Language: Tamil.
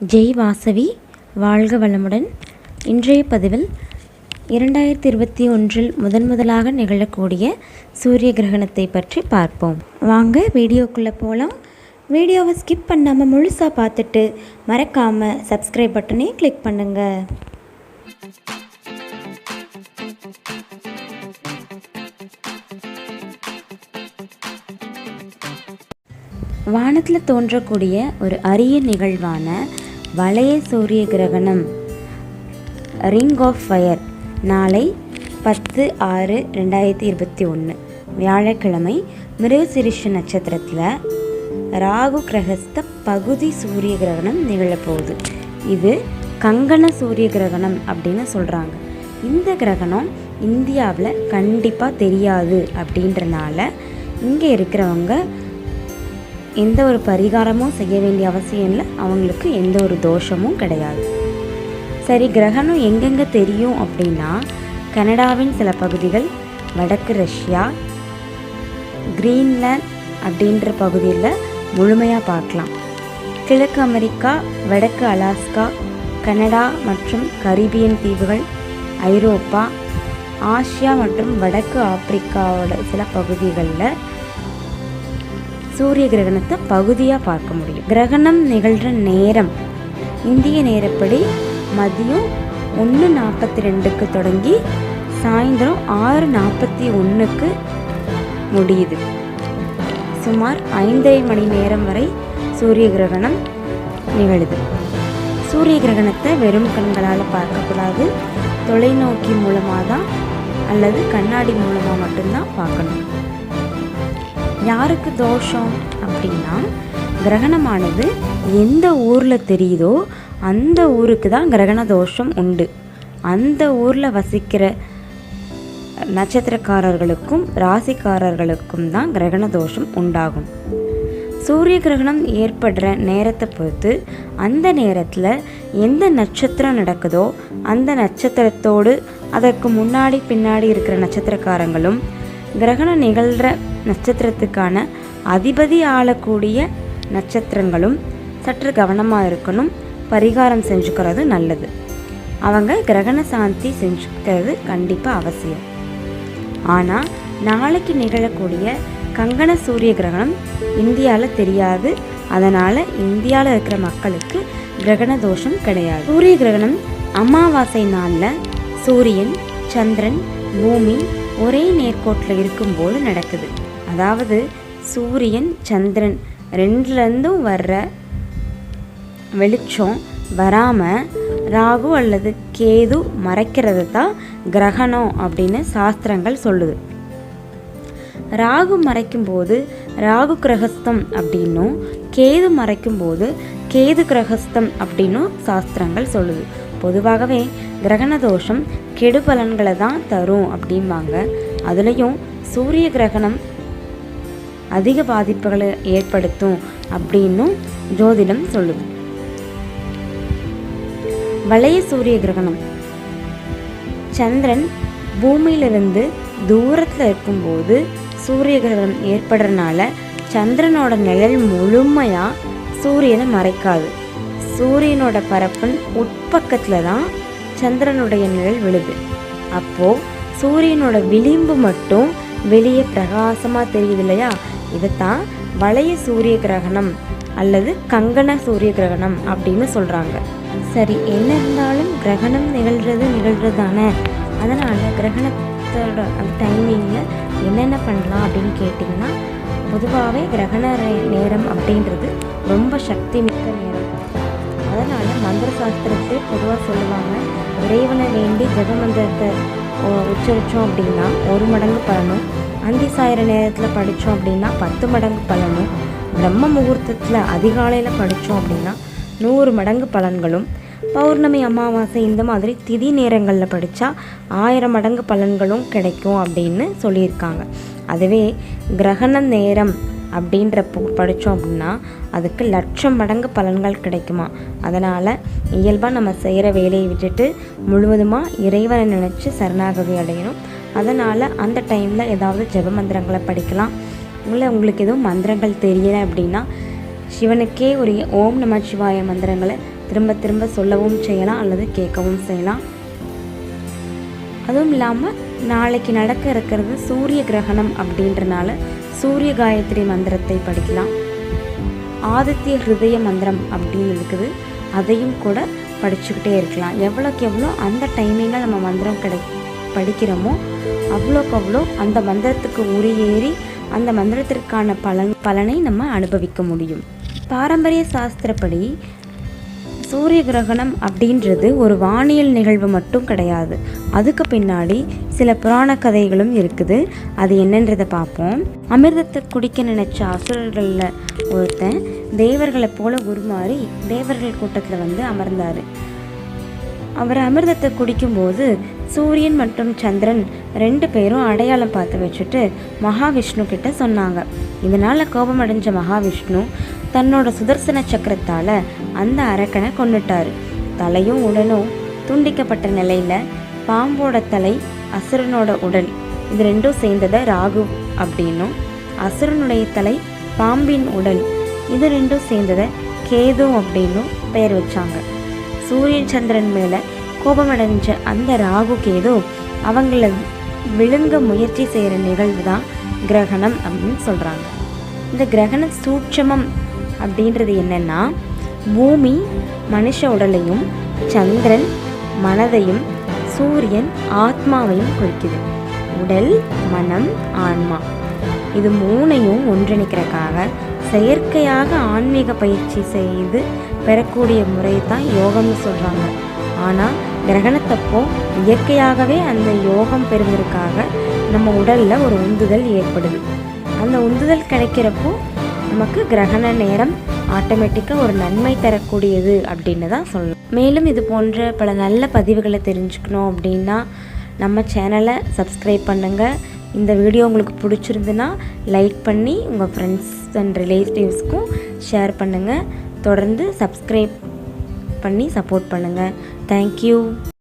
ஜெய் வாசவி வாழ்க வளமுடன். இன்றைய பதிவில் இரண்டாயிரத்தி இருபத்தி ஒன்றில் முதன் முதலாக நிகழக்கூடிய சூரிய கிரகணத்தை பற்றி பார்ப்போம். வாங்க வீடியோக்குள்ளே போகலாம் வீடியோவை ஸ்கிப் பண்ணாமல் முழுசாக பார்த்துட்டு மறக்காமல் சப்ஸ்கிரைப் பட்டனே கிளிக் பண்ணுங்கள் வானத்தில் தோன்றக்கூடிய ஒரு அரிய நிகழ்வான வளைய சூரிய கிரகணம். ரிங் ஆஃப் ஃபயர் நாளை பத்து ஆறு ரெண்டாயிரத்தி இருபத்தி ஒன்று. வியாழக்கிழமை மிருகசிரிஷ நட்சத்திரத்தில் ராகு கிரகஸ்த பகுதி சூரிய கிரகணம் நிகழப்போகுது இது கங்கண சூரிய கிரகணம் அப்படின்னு சொல்கிறாங்க இந்த கிரகணம் இந்தியாவில் கண்டிப்பாக தெரியாது அப்படின்றனால இங்கே இருக்கிறவங்க எந்த ஒரு பரிகாரமும் செய்ய வேண்டிய அவசியம் இல்லை. அவங்களுக்கு எந்த ஒரு தோஷமும் கிடையாது. சரி கிரகணம் எங்கெங்கே தெரியும் அப்படின்னா கனடாவின் சில பகுதிகள் வடக்கு ரஷ்யா கிரீன்லேண்ட் அப்படின்ற பகுதியில் முழுமையாக பார்க்கலாம். கிழக்கு அமெரிக்கா வடக்கு அலாஸ்கா கனடா மற்றும் கரீபியன் தீவுகள் ஐரோப்பா ஆசியா மற்றும் வடக்கு ஆப்பிரிக்காவோட சில பகுதிகளில் சூரிய கிரகணத்தை பகுதியாக பார்க்க முடியும். கிரகணம் நிகழ்கிற நேரம். இந்திய நேரப்படி மதியம் ஒன்று நாற்பத்தி ரெண்டுக்கு தொடங்கி சாயந்தரம் ஆறு நாற்பத்தி ஒன்றுக்கு முடியுது. சுமார் ஐந்தரை மணி நேரம் வரை சூரிய கிரகணம் நிகழுது. சூரிய கிரகணத்தை வெறும் கண்களால் பார்க்கக்கூடாது தொலைநோக்கி மூலமாக தான் அல்லது கண்ணாடி மூலமாக மட்டும்தான் பார்க்கணும். யாருக்கு தோஷம் அப்படின்னா கிரகணமானது எந்த ஊரில் தெரியுதோ அந்த ஊருக்கு தான் கிரகண தோஷம் உண்டு. அந்த ஊரில் வசிக்கிற நட்சத்திரக்காரர்களுக்கும் ராசிக்காரர்களுக்கும் தான் கிரகண தோஷம் உண்டாகும். சூரிய கிரகணம் ஏற்படுற நேரத்தை பொறுத்து அந்த நேரத்தில் எந்த நட்சத்திரம் நடக்குதோ அந்த நட்சத்திரத்தோடு அதற்கு முன்னாடி பின்னாடி இருக்கிற நட்சத்திரக்காரங்களும் கிரகணம் நிகழ்கிற நட்சத்திரத்துக்கான அதிபதி ஆளக்கூடிய நட்சத்திரங்களும் சற்று கவனமாக இருக்கணும் பரிகாரம் செஞ்சுக்கிறது நல்லது. அவங்க கிரகண சாந்தி செஞ்சுக்கிறது கண்டிப்பாக அவசியம். ஆனால் நாளைக்கு நிகழக்கூடிய கங்கண சூரிய கிரகணம் இந்தியாவில் தெரியாது. அதனால் இந்தியாவில் இருக்கிற மக்களுக்கு கிரகண தோஷம் கிடையாது. சூரிய கிரகணம் அமாவாசை நாளில் சூரியன் சந்திரன் பூமி ஒரே நேர்கோட்டில் இருக்கும்போது நடக்குது. அதாவது சூரியன் சந்திரன் ரெண்டுலேருந்தும் வர்ற வெளிச்சம் வராமல் ராகு அல்லது கேது மறைக்கிறது தான் கிரகணம் அப்படின்னு சாஸ்திரங்கள் சொல்லுது. ராகு மறைக்கும்போது ராகு கிரகஸ்தம் அப்படின்னும் கேது மறைக்கும்போது கேது கிரகஸ்தம் அப்படின்னும் சாஸ்திரங்கள் சொல்லுது. பொதுவாகவே கிரகண தோஷம் கெடு பலன்களை தான் தரும் அப்படிம்பாங்க. அதுலேயும் சூரிய கிரகணம் அதிக பாதிப்புகளை ஏற்படுத்தும் அப்படின்னும் ஜோதிடம் சொல்லுது. வளைய சூரிய கிரகணம். சந்திரன் பூமியிலிருந்து தூரத்தில் இருக்கும்போது சூரிய கிரகணம் ஏற்படுறதுனால சந்திரனோட நிழல் முழுமையாக சூரியனை மறைக்காது. சூரியனோட பரப்பின் உட்பக்கத்தில் தான் சந்திரனுடைய நிழல் விழுது. அப்போது சூரியனோட விளிம்பு மட்டும் வெளியே பிரகாசமாக தெரியுது இல்லையா இதைத்தான் வளைய சூரிய கிரகணம் அல்லது கங்கண சூரிய கிரகணம் அப்படின்னு சொல்கிறாங்க சரி என்ன இருந்தாலும் கிரகணம் நிகழ்கிறது நிகழ்கிறது தானே அதனால் கிரகணத்தோட அந்த டைமிங்கில் என்னென்ன பண்ணலாம் அப்படின்னு கேட்டிங்கன்னா பொதுவாகவே கிரகண நேரம் அப்படின்றது ரொம்ப சக்தி அதனால் மந்திர சாஸ்திரத்தை பொதுவாக சொல்லுவாங்க. இறைவனை வேண்டி ஜெப மந்திரத்தை உச்சரித்தோம் அப்படின்னா ஒரு மடங்கு பலனும் அந்தி சாயிற நேரத்தில் படித்தோம் அப்படின்னா பத்து மடங்கு பலனும் பிரம்ம முகூர்த்தத்தில் அதிகாலையில் படித்தோம் அப்படின்னா நூறு மடங்கு பலன்களும் பௌர்ணமி அமாவாசை இந்த மாதிரி திதி நேரங்களில் படித்தா ஆயிரம் மடங்கு பலன்களும் கிடைக்கும் அப்படின்னு சொல்லியிருக்காங்க. அதுவே கிரகண நேரம் அப்படின்றப்போ படித்தோம் அப்படின்னா அதுக்கு லட்சம் மடங்கு பலன்கள் கிடைக்குமா? அதனால் இயல்பாக நம்ம செய்கிற வேலையை விட்டுட்டு முழுவதுமாக இறைவனை நினச்சி சரணாகதி அடையணும். அதனால் அந்த டைமில் ஏதாவது ஜெப மந்திரங்களை படிக்கலாம். இல்லை உங்களுக்கு எதுவும் மந்திரங்கள் தெரியலை அப்படின்னா சிவனுக்கே ஒரு ஓம் நம சிவாய மந்திரங்களை திரும்ப திரும்ப சொல்லவும் செய்யலாம் அல்லது கேட்கவும் செய்யலாம். அதுவும் இல்லாமல் நாளைக்கு நடக்க இருக்கிறது சூரிய கிரகணம் அப்படின்றனால சூரிய காயத்ரி மந்திரத்தை படிக்கலாம். ஆதித்ய ஹிருதய மந்திரம் அப்படின்னு இருக்குது. அதையும் கூட படிச்சுக்கிட்டே இருக்கலாம். எவ்வளோக்கு எவ்வளோ அந்த டைமிங்கில் நம்ம மந்திரம் கிடை படிக்கிறோமோ அவ்வளோக்கு அவ்வளோ அந்த மந்திரத்துக்கு உரியேறி அந்த மந்திரத்திற்கான பலன் பலனை நம்ம அனுபவிக்க முடியும். பாரம்பரிய சாஸ்திரப்படி சூரிய கிரகணம் அப்படின்றது ஒரு வானியல் நிகழ்வு மட்டும் கிடையாது. அதுக்கு பின்னாடி சில புராண கதைகளும் இருக்குது. அது என்னன்றதை பார்ப்போம். அமிர்தத்தை குடிக்க நினைச்ச அசுரர்களில் ஒருத்தன் தேவர்களை போல உருமாறி தேவர்கள் கூட்டத்தில் வந்து அமர்ந்தார். அவர் அமிர்தத்தை குடிக்கும்போது சூரியன் மற்றும் சந்திரன் ரெண்டு பேரும் அடையாளம் பார்த்து வச்சுட்டு மகாவிஷ்ணு கிட்ட சொன்னாங்க. இதனால் கோபமடைஞ்ச மகாவிஷ்ணு தன்னோட சுதர்சன சக்கரத்தால் அந்த அரக்கனை கொண்டுட்டாரு தலையும் உடலும் துண்டிக்கப்பட்ட நிலையில் பாம்போட தலை அசுரனோட உடல். இது ரெண்டும் சேர்ந்ததை ராகு அப்படின்னும். அசுரனுடைய தலை பாம்பின் உடல். இது ரெண்டும் சேர்ந்ததை கேது அப்படின்னும் பெயர் வச்சாங்க. சூரியன் சந்திரன் மேலே கோபமடைஞ்ச அந்த ராகு கேது அவங்கள விழுங்க முயற்சி செய்கிற நிகழ்வு தான் கிரகணம் அப்படின்னு சொல்கிறாங்க இந்த கிரகண சூட்சமம் அப்படின்றது என்னென்னா பூமி மனுஷ உடலையும் சந்திரன் மனதையும் சூரியன் ஆத்மாவையும் குறிக்குது. உடல் மனம் ஆன்மா. இது மூணையும் ஒன்றிணைக்கிறக்காக செயற்கையாக ஆன்மீக பயிற்சி செய்து பெறக்கூடிய முறை தான் யோகம்னு சொல்கிறாங்க ஆனால் கிரகணத்தப்போ இயற்கையாகவே அந்த யோகம் பெறுவதற்காக நம்ம உடலில் ஒரு உந்துதல் ஏற்படுது. அந்த உந்துதல் கிடைக்கிறப்போ நமக்கு கிரகண நேரம் ஆட்டோமேட்டிக்காக ஒரு நன்மை தரக்கூடியது அப்படின்னு தான் சொல்லணும். மேலும் இது போன்ற பல நல்ல பதிவுகளை தெரிஞ்சுக்கணும் அப்படின்னா நம்ம சேனலை சப்ஸ்கிரைப் பண்ணுங்கள் இந்த வீடியோ உங்களுக்கு பிடிச்சிருந்துன்னா லைக் பண்ணி உங்கள் ஃப்ரெண்ட்ஸ் அண்ட் ரிலேட்டிவ்ஸ்க்கும் ஷேர் பண்ணுங்கள் தொடர்ந்து சப்ஸ்கிரைப் பண்ணி சப்போர்ட் பண்ணுங்கள் தேங்க்யூ